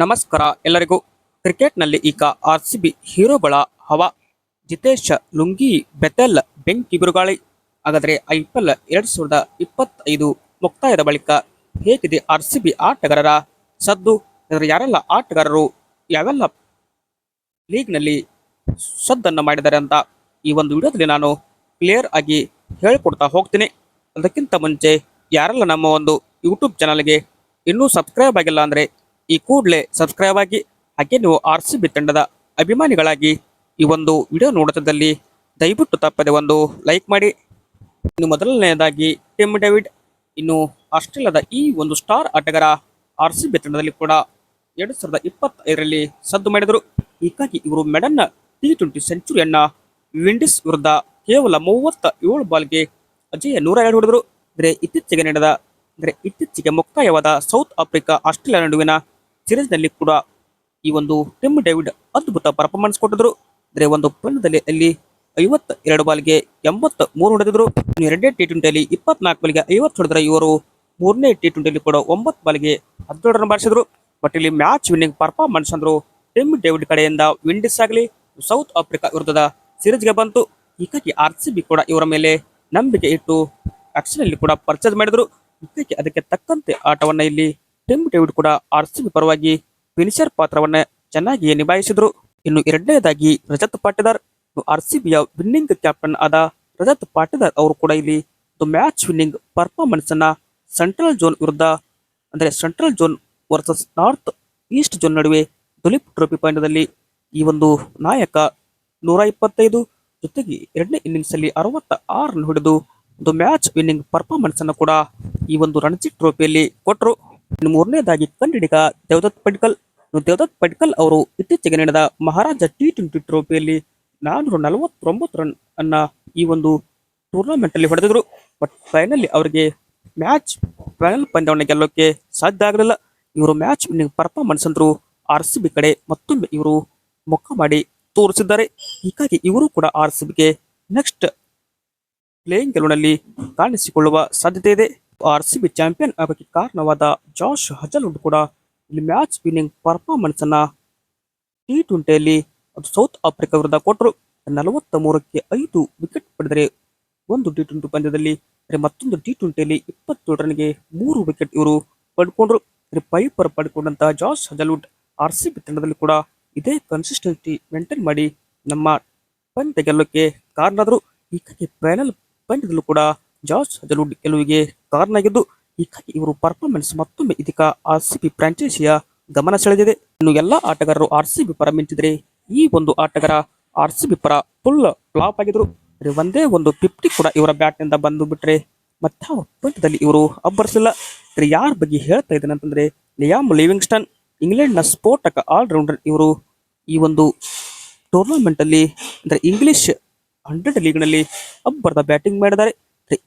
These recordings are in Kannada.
ನಮಸ್ಕಾರ ಎಲ್ಲರಿಗೂ. ಕ್ರಿಕೆಟ್ನಲ್ಲಿ ಈಗ ಆರ್ ಸಿ ಬಿ ಹೀರೋಗಳ ಹವಾ. ಜಿತೇಶ್ ಲುಂಗಿ, ಬೆತೆಲ್, ಬೆಂಕಿ ಬಿರುಗಾಳಿ. ಹಾಗಾದರೆ ಐ ಪಿ ಎಲ್ ಎರಡು ಸಾವಿರದ ಇಪ್ಪತ್ತೈದು ಮುಕ್ತಾಯದ ಬಳಿಕ ಹೇಗಿದೆ ಆರ್ ಸಿ ಬಿ ಆಟಗಾರರ ಸದ್ದು? ಅದರ ಯಾರೆಲ್ಲ ಆಟಗಾರರು, ಯಾವೆಲ್ಲ ಲೀಗ್ನಲ್ಲಿ ಸದ್ದನ್ನು ಮಾಡಿದ್ದಾರೆ ಅಂತ ಈ ಒಂದು ವಿಡಿಯೋದಲ್ಲಿ ನಾನು ಕ್ಲಿಯರ್ ಆಗಿ ಹೇಳಿಕೊಡ್ತಾ ಹೋಗ್ತೀನಿ. ಅದಕ್ಕಿಂತ ಮುಂಚೆ ಯಾರೆಲ್ಲ ನಮ್ಮ ಒಂದು ಯೂಟ್ಯೂಬ್ ಚಾನಲ್ಗೆ ಇನ್ನೂ ಸಬ್ಸ್ಕ್ರೈಬ್ ಆಗಿಲ್ಲ ಅಂದರೆ ಈ ಕೂಡಲೇ ಸಬ್ಸ್ಕ್ರೈಬ್ ಆಗಿ ಹಾಗೆ ನೀವು ಆರ್ ಸಿ ಬಿ ತಂಡದ ಅಭಿಮಾನಿಗಳಾಗಿ ಈ ಒಂದು ವಿಡಿಯೋ ನೋಡುತ್ತದಲ್ಲಿ ದಯವಿಟ್ಟು ತಪ್ಪದೆ ಒಂದು ಲೈಕ್ ಮಾಡಿ. ಇನ್ನು ಮೊದಲನೆಯದಾಗಿ ಟಿಮ್ ಡೇವಿಡ್, ಇನ್ನು ಆಸ್ಟ್ರೇಲಿಯಾದ ಈ ಒಂದು ಸ್ಟಾರ್ ಆಟಗಾರ ಆರ್ ಸಿ ಬಿ ತಂಡದಲ್ಲಿ ಕೂಡ ಎರಡು ಸಾವಿರದ ಇಪ್ಪತ್ತೈದರಲ್ಲಿ ಸದ್ದು ಮಾಡಿದರು. ಹೀಗಾಗಿ ಇವರು ಮೆಡನ್ನ ಟಿ ಟ್ವೆಂಟಿ ಸೆಂಚುರಿಯನ್ನ ವಿಂಡೀಸ್ ವಿರುದ್ಧ ಕೇವಲ ಮೂವತ್ತ ಏಳು ಬಾಲ್ಗೆ ಅಜಯ ನೂರ ಎರಡು ಹೊಡೆದರು. ಅಂದರೆ ಇತ್ತೀಚೆಗೆ ನಡೆದ, ಅಂದರೆ ಇತ್ತೀಚೆಗೆ ಮುಕ್ತಾಯವಾದ ಸೌತ್ ಆಫ್ರಿಕಾ ಆಸ್ಟ್ರೇಲಿಯಾ ನಡುವಿನ ಸಿರೀಸ್ನಲ್ಲಿ ಕೂಡ ಈ ಒಂದು ಟಿಮ್ ಡೇವಿಡ್ ಅದ್ಭುತ ಪರ್ಫಾರ್ಮೆನ್ಸ್ ಕೊಟ್ಟಿದ್ರು. ಅಂದರೆ ಒಂದು ಪಂದ್ಯದಲ್ಲಿ ಅಲ್ಲಿ ಐವತ್ತ ಎರಡು ಬಾಲ್ಗೆ ಎಂಬತ್ತ ಮೂರು ಹೊಡೆದಿದ್ರು ಎರಡನೇ ಟಿ ಟ್ವೆಂಟಿಯಲ್ಲಿ ಇಪ್ಪತ್ನಾಲ್ಕು ಬಾಲ್ಗೆ ಐವತ್ತು ಹೊಡೆದ್ರೆ ಇವರು ಮೂರನೇ ಟಿ ಟ್ವೆಂಟಿಯಲ್ಲಿ ಕೂಡ ಒಂಬತ್ತು ಬಾಲ್ಗೆ ಹದಿನೇಳು ರನ್ ಬಾರಿಸಿದ್ರು. ಬಟ್ ಇಲ್ಲಿ ಮ್ಯಾಚ್ ವಿನ್ನಿಂಗ್ ಪರ್ಫಾರ್ಮೆನ್ಸ್ ಅಂದ್ರು ಟಿಮ್ ಡೇವಿಡ್ ಕಡೆಯಿಂದ ವಿಂಡೀಸ್ ಆಗಲಿ, ಸೌತ್ ಆಫ್ರಿಕಾ ವಿರುದ್ಧದ ಸಿರೀಸ್ಗೆ ಬಂತು. ಹೀಗಾಗಿ ಆರ್ ಸಿ ಕೂಡ ಇವರ ಮೇಲೆ ನಂಬಿಕೆ ಇಟ್ಟು ಆಕ್ಷನ್ ಅಲ್ಲಿ ಕೂಡ ಪರ್ಚೇಸ್ ಮಾಡಿದ್ರು. ಹೀಗಾಗಿ ಅದಕ್ಕೆ ತಕ್ಕಂತೆ ಆಟವನ್ನ ಇಲ್ಲಿ ಟಿಮ್ ಡೇವಿಡ್ ಕೂಡ ಆರ್ ಸಿಬಿ ಪರವಾಗಿ ಫಿನಿಷರ್ ಪಾತ್ರವನ್ನ ಚೆನ್ನಾಗಿ ನಿಭಾಯಿಸಿದ್ರು. ಇನ್ನು ಎರಡನೇದಾಗಿ ರಜತ್ ಪಾಟೀದಾರ್. ಆರ್ ಸಿಬಿಯ ವಿನ್ನಿಂಗ್ ಕ್ಯಾಪ್ಟನ್ ಆದ ರಜತ್ ಪಾಟಿದಾರ್ ಅವರು ಕೂಡ ಇಲ್ಲಿ ಒಂದು ಮ್ಯಾಚ್ ವಿನ್ನಿಂಗ್ ಪರ್ಫಾರ್ಮೆನ್ಸ್ ಅನ್ನ ಸೆಂಟ್ರಲ್ ಝೋನ್ ವಿರುದ್ಧ, ಅಂದ್ರೆ central zone versus north east zone ನಡುವೆ ದುಲೀಪ್ ಟ್ರೋಫಿ ಪಂದ್ಯದಲ್ಲಿ ಈ ಒಂದು ನಾಯಕ ನೂರ ಇಪ್ಪತ್ತೈದು ಜೊತೆಗೆ ಎರಡನೇ ಇನ್ನಿಂಗ್ಸ್ ಅಲ್ಲಿ ಅರವತ್ತ ಆರು ರನ್ ಹೊಡೆದು ಒಂದು ಮ್ಯಾಚ್ ವಿನ್ನಿಂಗ್ ಪರ್ಫಾರ್ಮೆನ್ಸ್ ಅನ್ನು ಕೂಡ ಈ ಒಂದು ರಣಜಿ ಟ್ರೋಫಿಯಲ್ಲಿ ಕೊಟ್ಟರು ಇನ್ನು ಮೂರನೇದಾಗಿ ಕನ್ನಡಿಗ ದೇವದತ್ ಪಡ್ಕಲ್. ದೇವದತ್ ಪಡ್ಕಲ್ ಅವರು ಇತ್ತೀಚೆಗೆ ನಡೆದ ಮಹಾರಾಜ ಟಿ ಟ್ವೆಂಟಿ ಟ್ರೋಫಿಯಲ್ಲಿ ನಾನ್ನೂರ ನಲವತ್ತೊಂಬತ್ತು ರನ್ ಅನ್ನ ಈ ಒಂದು ಟೂರ್ನಮೆಂಟ್ ಅಲ್ಲಿ ಹೊಡೆದಿದ್ರು. ಬಟ್ ಫೈನಲ್ ಅವರಿಗೆ ಮ್ಯಾಚ್ ಫೈನಲ್ ಪಂದ್ಯವನ್ನು ಗೆಲ್ಲೋಕೆ ಸಾಧ್ಯ ಆಗಲಿಲ್ಲ. ಇವರು ಮ್ಯಾಚ್ ಪರ್ಫಾರ್ಮೆನ್ಸ್ ಅಂದ್ರು ಆರ್ ಸಿ ಬಿ ಕಡೆ ಮತ್ತೊಮ್ಮೆ ಇವರು ಮುಖ ಮಾಡಿ ತೋರಿಸಿದ್ದಾರೆ. ಹೀಗಾಗಿ ಇವರು ಕೂಡ ಆರ್ ಸಿ ಬಿಗೆ ನೆಕ್ಸ್ಟ್ ಪ್ಲೇಯಿಂಗ್ ಗೆಲುವಿನಲ್ಲಿ ಕಾಣಿಸಿಕೊಳ್ಳುವ ಸಾಧ್ಯತೆ ಇದೆ. ಆರ್ ಸಿ ಬಿ ಚಾಂಪಿಯನ್ ಆಗೋಕ್ಕೆ ಕಾರಣವಾದ ಜಾಶ್ ಹಜಲ್ವುಡ್ ಕೂಡ ಇಲ್ಲಿ ಮ್ಯಾಚ್ ವಿನ್ನಿಂಗ್ ಪರ್ಫಾರ್ಮೆನ್ಸ್ ಅನ್ನ ಟಿ ಟ್ವೆಂಟಿಯಲ್ಲಿ ಅದು ಸೌತ್ ಆಫ್ರಿಕಾ ವಿರುದ್ಧ ಕೊಟ್ಟರು. ನಲವತ್ತ ಮೂರಕ್ಕೆ ಐದು ವಿಕೆಟ್ ಪಡೆದರೆ ಒಂದು ಟಿ ಟ್ವೆಂಟಿ ಪಂದ್ಯದಲ್ಲಿ ಮತ್ತೊಂದು ಟಿ ಟ್ವೆಂಟಿಯಲ್ಲಿ ಇಪ್ಪತ್ತೇಳು ರನ್ಗೆ ಮೂರು ವಿಕೆಟ್ ಇವರು ಪಡ್ಕೊಂಡ್ರು. Piper ಪಡ್ಕೊಂಡಂತಹ Josh Hazlewood R C B ತಂಡದಲ್ಲಿ ಕೂಡ ಇದೇ ಕನ್ಸಿಸ್ಟೆನ್ಸಿ ಮೇಂಟೈನ್ ಮಾಡಿ ನಮ್ಮ ಪಂದ್ಯ ಗೆಲ್ಲೋಕೆ ಆದರೂ ಹೀಗಾಗಿ ಫೈನಲ್ ಪಂದ್ಯದಲ್ಲೂ ಕೂಡ ಜಾರ್ಜ್ ಹಜಲ್ವುಡ್ ಗೆಲುವಿಗೆ ಕಾರಣ ಆಗಿದ್ದು ಹೀಗಾಗಿ ಇವರು ಪರ್ಫಾರ್ಮೆನ್ಸ್ ಮತ್ತೊಮ್ಮೆ ಇದೀಗ ಆರ್ ಸಿ ಬಿ ಫ್ರಾಂಚೈಸಿಯ ಗಮನ ಸೆಳೆದಿದೆ. ಇನ್ನು ಎಲ್ಲಾ ಆಟಗಾರರು ಆರ್ ಸಿ ಬಿ ಪರ ಮಿಂಚಿದ್ರೆ ಈ ಒಂದು ಆಟಗಾರ ಆರ್ ಸಿ ಬಿ ಪರ ಫುಲ್ ಫ್ಲಾಪ್ ಆಗಿದ್ರು. ಒಂದೇ ಒಂದು ಫಿಫ್ಟಿ ಕೂಡ ಇವರ ಬ್ಯಾಟ್ನಿಂದ ಬಂದು ಬಿಟ್ರೆ ಮತ್ತಾವ ಪಂದ್ಯದಲ್ಲಿ ಇವರು ಅಬ್ಬರಿಸಿಲ್ಲ ಯಾರ ಬಗ್ಗೆ ಹೇಳ್ತಾ ಇದ್ದೇನೆ ಅಂತಂದ್ರೆ, ಲಿಯಾಮ್ ಲಿವಿಂಗ್ಸ್ಟನ್ ಇಂಗ್ಲೆಂಡ್ನ ಸ್ಫೋಟಕ ಆಲ್ರೌಂಡರ್ ಇವರು ಈ ಒಂದು ಟೂರ್ನಮೆಂಟ್ ಅಲ್ಲಿ ಅಂದ್ರೆ ಇಂಗ್ಲಿಷ್ ಹಂಡ್ರೆಡ್ ಲೀಗ್ನಲ್ಲಿ ಅಬ್ಬರದ ಬ್ಯಾಟಿಂಗ್ ಮಾಡಿದ್ದಾರೆ.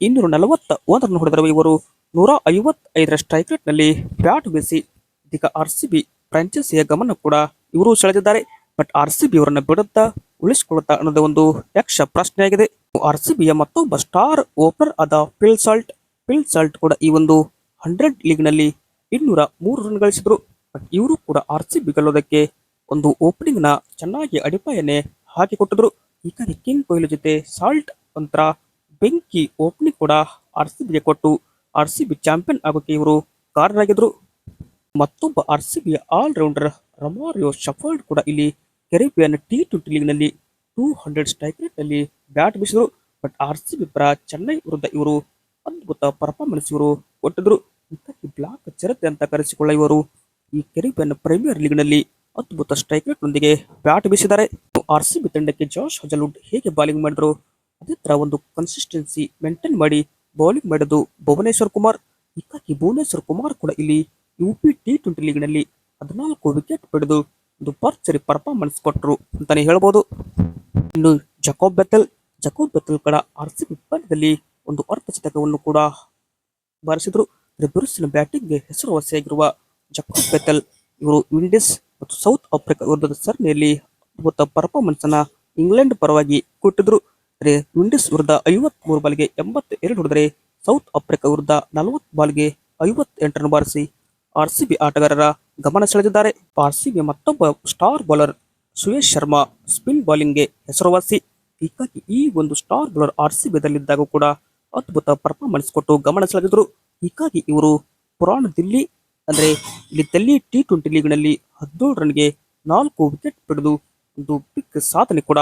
ಇನ್ನೂರ ನಲವತ್ತ ಒಂದರನ್ನು ಹೊಡೆದರು ಇವರು ನೂರ ಐವತ್ತೈದರ ಸ್ಟ್ರೈಕ್ ರೇಟ್ನಲ್ಲಿ ಬ್ಯಾಟ್ ಬೀಸಿ, ಇದೀಗ ಆರ್ ಸಿ ಬಿ ಫ್ರಾಂಚೈಸಿಯ ಗಮನ ಕೂಡ ಇವರು ಸೆಳೆದಿದ್ದಾರೆ. ಬಟ್ ಆರ್ ಸಿ ಬಿ ಅವರನ್ನು ಬಿಡುತ್ತಾ ಉಳಿಸಿಕೊಳ್ಳುತ್ತಾ ಅನ್ನೋದು ಒಂದು ಯಕ್ಷ ಪ್ರಶ್ನೆಯಾಗಿದೆ. ಆರ್ ಸಿ ಬಿಯ ಮತ್ತೊಬ್ಬ ಸ್ಟಾರ್ ಓಪನರ್ ಆದ ಫಿಲ್ ಸಾಲ್ಟ್ ಫಿಲ್ ಸಾಲ್ಟ್ ಕೂಡ ಈ ಒಂದು ಹಂಡ್ರೆಡ್ ಲೀಗ್ನಲ್ಲಿ ಇನ್ನೂರ ಮೂರು ರನ್ ಗಳಿಸಿದರು. ಬಟ್ ಇವರು ಕೂಡ ಆರ್ ಸಿ ಬಿ ಗೆಲ್ಲೋದಕ್ಕೆ ಒಂದು ಓಪನಿಂಗ್ನ ಚೆನ್ನಾಗಿ ಅಡಿಪಾಯನೆ ಹಾಕಿಕೊಟ್ಟಿದ್ರು. ಹೀಗಾಗಿ ಕಿಂಗ್ ಕೊಹ್ಲಿ ಜೊತೆ ಸಾಲ್ಟ್ ಒಂಥರ ಬೆಂಕಿ ಓಪನಿಂಗ್ ಕೂಡ ಆರ್ ಸಿ ಬಿಗೆ ಕೊಟ್ಟು ಆರ್ ಸಿ ಬಿ ಚಾಂಪಿಯನ್ ಆಗೋಕೆ ಇವರು ಕಾರಣರಾಗಿದ್ರು. ಮತ್ತೊಬ್ಬ ಆರ್ ಸಿ ಬಿಯ ಆಲ್ರೌಂಡರ್ ರಮಾರಿಯೋ ಶಫರ್ಡ್ ಕೂಡ ಇಲ್ಲಿ ಕೆರಿಬಿಯನ್ ಟಿ ಟ್ವೆಂಟಿ ಲೀಗ್ನಲ್ಲಿ ಟೂ ಹಂಡ್ರೆಡ್ ಸ್ಟ್ರೈಕ್ ರೇಟ್ನಲ್ಲಿ ಬ್ಯಾಟ್ ಬೀಸಿದ್ರು. ಬಟ್ ಆರ್ ಸಿ ಬಿ ಪರ ಚೆನ್ನೈ ವಿರುದ್ಧ ಇವರು ಅದ್ಭುತ ಪರ್ಫಾರ್ಮೆನ್ಸ್ ಇವರು ಕೊಟ್ಟಿದ್ರು. ಇಂಥಕ್ಕೆ ಬ್ಲಾಕ್ ಚಿರತೆ ಅಂತ ಕರೆಸಿಕೊಳ್ಳ ಇವರು ಈ ಕೆರಿಬಿಯನ್ ಪ್ರೀಮಿಯರ್ ಲೀಗ್ನಲ್ಲಿ ಅದ್ಭುತ ಸ್ಟ್ರೈಕ್ ರೇಟ್ ನೊಂದಿಗೆ ಬ್ಯಾಟ್ ಬೀಸಿದ್ದಾರೆ. ಆರ್ ಸಿ ಬಿ ತಂಡಕ್ಕೆ ಜಾಶ್ ಹಜಲ್ವುಡ್ ಹೇಗೆ ಬಾಲಿಂಗ್ ಮಾಡಿದ್ರು? ಅದೇ ಒಂದು ಕನ್ಸಿಸ್ಟೆನ್ಸಿ ಮೇಂಟೈನ್ ಮಾಡಿ ಬೌಲಿಂಗ್ ಮಾಡೋದು ಭುವನೇಶ್ವರ್ ಕುಮಾರ್. ಹೀಗಾಗಿ ಭುವನೇಶ್ವರ್ ಕುಮಾರ್ ಕೂಡ ಇಲ್ಲಿ ಯು ಪಿ ಟಿ ಟ್ವೆಂಟಿ ಲೀಗ್ನಲ್ಲಿ ಹದಿನಾಲ್ಕು ವಿಕೆಟ್ ಪಡೆದು ಒಂದು ಪರ್ಚರಿ ಪರ್ಫಾರ್ಮೆನ್ಸ್ ಕೊಟ್ಟರು ಅಂತಾನೆ ಹೇಳ್ಬೋದು. ಇನ್ನು ಜಕೋಬ್ ಬೆತ್ತಲ್ ಜಕೋಬ್ ಬೆತ್ತಲ್ ಕೂಡ ಆರ್ ಸಿ ಬಿ ಪಂದ್ಯದಲ್ಲಿ ಒಂದು ಅರ್ಧಶತಕವನ್ನು ಕೂಡ ಬಾರಿಸಿದ್ರು. ಬ್ಯಾಟಿಂಗ್ ಬ್ಯಾಟಿಂಗ್ಗೆ ಹೆಸರುವಾಸಿಯಾಗಿರುವ ಜಕೋಬ್ ಬೆತ್ತಲ್ ಇವರು ವಿಂಡೀಸ್ ಮತ್ತು ಸೌತ್ ಆಫ್ರಿಕಾ ವಿರುದ್ಧದ ಸರಣಿಯಲ್ಲಿ ಅದ್ಭುತ ಪರ್ಫಾರ್ಮೆನ್ಸ್ ಅನ್ನ ಇಂಗ್ಲೆಂಡ್ ಪರವಾಗಿ ಕೊಟ್ಟಿದ್ರು. ಅಂದ್ರೆ ವಿಂಡೀಸ್ ವಿರುದ್ಧ ಐವತ್ ಮೂರು ಬಾಲ್ಗೆ ಎಂಬತ್ತ ಎರಡು ಹೊಡೆದರೆ ಸೌತ್ ಆಫ್ರಿಕಾ ವಿರುದ್ಧ ನಲವತ್ತು ಬಾಲ್ಗೆ ಐವತ್ತೆಂಟು ರನ್ ಬಾರಿಸಿ ಆರ್ ಸಿ ಬಿ ಆಟಗಾರರ ಗಮನ ಸೆಳೆದಿದ್ದಾರೆ. ಆರ್ಸಿಬಿ ಮತ್ತೊಬ್ಬ star bowler Suyash Sharma spin ಬೌಲಿಂಗ್ಗೆ ಹೆಸರುವಾಸಿ. ಹೀಗಾಗಿ ಈ ಒಂದು ಸ್ಟಾರ್ ಬೌಲರ್ ಆರ್ಸಿಬಿದಲ್ಲಿದ್ದಾಗ ಕೂಡ ಅದ್ಭುತ ಪರ್ಫಾರ್ಮೆನ್ಸ್ ಕೊಟ್ಟು ಗಮನ ಸೆಳೆದಿದ್ರು. ಹೀಗಾಗಿ ಇವರು ಪುರಾಣ ದಿಲ್ಲಿ ಅಂದ್ರೆ ಇಲ್ಲಿ ದಿಲ್ಲಿ ಟಿ ಟ್ವೆಂಟಿ ಲೀಗ್ನಲ್ಲಿ ಹದಿನೇಳು ರನ್ಗೆ ನಾಲ್ಕು ವಿಕೆಟ್ ಪಡೆದು ಒಂದು ಬಿಗ್ ಸಾಧನೆ ಕೂಡ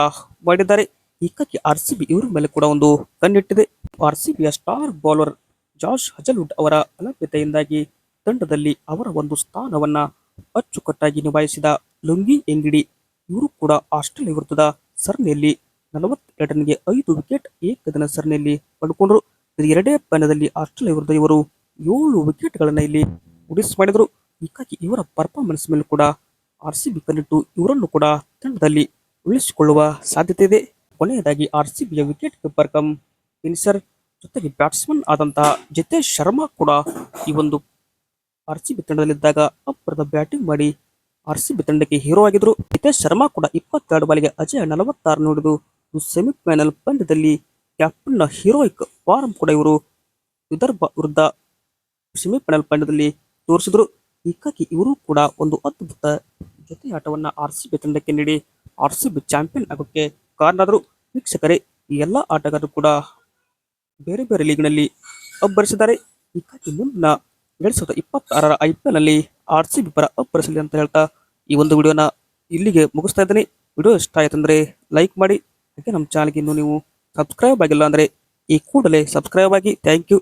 ಮಾಡಿದ್ದಾರೆ. ಹೀಗಾಗಿ ಆರ್ ಸಿ ಬಿ ಇವರ ಮೇಲೆ ಕೂಡ ಒಂದು ಕಣ್ಣಿಟ್ಟಿದೆ. ಆರ್ ಸಿ ಬಿಯ ಸ್ಟಾರ್ ಬೌಲರ್ ಜಾರ್ಜ್ ಹಜಲ್ವುಡ್ ಅವರ ಅಲಭ್ಯತೆಯಿಂದಾಗಿ ತಂಡದಲ್ಲಿ ಅವರ ಒಂದು ಸ್ಥಾನವನ್ನ ಅಚ್ಚುಕಟ್ಟಾಗಿ ನಿಭಾಯಿಸಿದ ಲುಂಗಿ ಎಂಗಿಡಿ, ಇವರು ಕೂಡ ಆಸ್ಟ್ರೇಲಿಯಾ ವಿರುದ್ಧದ ಸರಣಿಯಲ್ಲಿ ನಲವತ್ತೆರಡು ರನ್ಗೆ ಐದು ವಿಕೆಟ್ ಏಕದಿನ ಸರಣಿಯಲ್ಲಿ ಪಡ್ಕೊಂಡ್ರು. ಎರಡೇ ಪಂದ್ಯದಲ್ಲಿ ಆಸ್ಟ್ರೇಲಿಯಾ ವಿರುದ್ಧ ಇವರು ಏಳು ವಿಕೆಟ್ಗಳನ್ನು ಇಲ್ಲಿ ಉಡಿಸ್ ಮಾಡಿದರು. ಹೀಗಾಗಿ ಇವರ ಪರ್ಫಾರ್ಮೆನ್ಸ್ ಮೇಲೆ ಕೂಡ ಆರ್ ಸಿ ಬಿ ಕಣ್ಣಿಟ್ಟು ಇವರನ್ನು ಕೂಡ ತಂಡದಲ್ಲಿ ಉಳಿಸಿಕೊಳ್ಳುವ ಸಾಧ್ಯತೆ ಇದೆ. ಕೊನೆಯದಾಗಿ ಆರ್ ಸಿ ಬಿಯ ವಿಕೆಟ್ ಕೀಪರ್ ಕಮ್ ಫಿನಿಶರ್ ಜೊತೆಗೆ ಬ್ಯಾಟ್ಸ್ಮನ್ ಆದಂತಹ ಜಿತೇಶ್ ಶರ್ಮಾ ಕೂಡ ಈ ಒಂದು ಆರ್ ಸಿ ಬಿ ತಂಡದಲ್ಲಿದ್ದಾಗ ಅಬ್ಬರದ ಬ್ಯಾಟಿಂಗ್ ಮಾಡಿ ಆರ್ ಸಿ ಬಿ ತಂಡಕ್ಕೆ ಹೀರೋ ಆಗಿದ್ರು. ಜಿತೇಶ್ ಶರ್ಮಾ ಕೂಡ ಇಪ್ಪತ್ತೆರಡು ಬಾಲಿಗೆ ಅಜಯ ನಲವತ್ತಾರು ನೋಡಿದು ಸೆಮಿಫೈನಲ್ ಪಂದ್ಯದಲ್ಲಿ ಕ್ಯಾಪ್ಟನ್ನ ಹೀರೋಯಿಕ್ ಫಾರಂ ಕೂಡ ಇವರು ವಿದರ್ಭ ವಿರುದ್ಧ ಸೆಮಿಫೈನಲ್ ಪಂದ್ಯದಲ್ಲಿ ತೋರಿಸಿದ್ರು. ಹೀಗಾಗಿ ಇವರು ಕೂಡ ಒಂದು ಅದ್ಭುತ ಜೊತೆ ಆಟವನ್ನ ಆರ್ ಸಿ ತಂಡಕ್ಕೆ ನೀಡಿ ಆರ್ ಸಿ ಬಿ ಚಾಂಪಿಯನ್ ಆಗೋಕ್ಕೆ ಕಾರಣರಾದರು ವೀಕ್ಷಕರೇ, ಈ ಎಲ್ಲ ಆಟಗಾರರು ಕೂಡ ಬೇರೆ ಬೇರೆ ಲೀಗ್ನಲ್ಲಿ ಅಬ್ಬರಿಸಿದ್ದಾರೆ. ಹೀಗಾಗಿ ಮುಂದಿನ ಎರಡ್ ಸಾವಿರದ ಇಪ್ಪತ್ತಾರರ ಐ ಪಿ ಎಲ್ನಲ್ಲಿ ಆರ್ ಸಿ ಬಿ ಪರ ಅಬ್ಬರಿಸಲಿ ಅಂತ ಹೇಳ್ತಾ ಈ ಒಂದು ವಿಡಿಯೋನ ಇಲ್ಲಿಗೆ ಮುಗಿಸ್ತಾ ಇದ್ದೀನಿ. ವಿಡಿಯೋ ಇಷ್ಟ ಆಯ್ತಂದ್ರೆ ಲೈಕ್ ಮಾಡಿ, ಹಾಗೆ ನಮ್ಮ ಚಾನಲ್ಗೆ ಇನ್ನೂ ನೀವು ಸಬ್ಸ್ಕ್ರೈಬ್ ಆಗಿಲ್ಲ ಅಂದ್ರೆ ಈ ಕೂಡಲೇ ಸಬ್ಸ್ಕ್ರೈಬ್ ಆಗಿ. Thank you.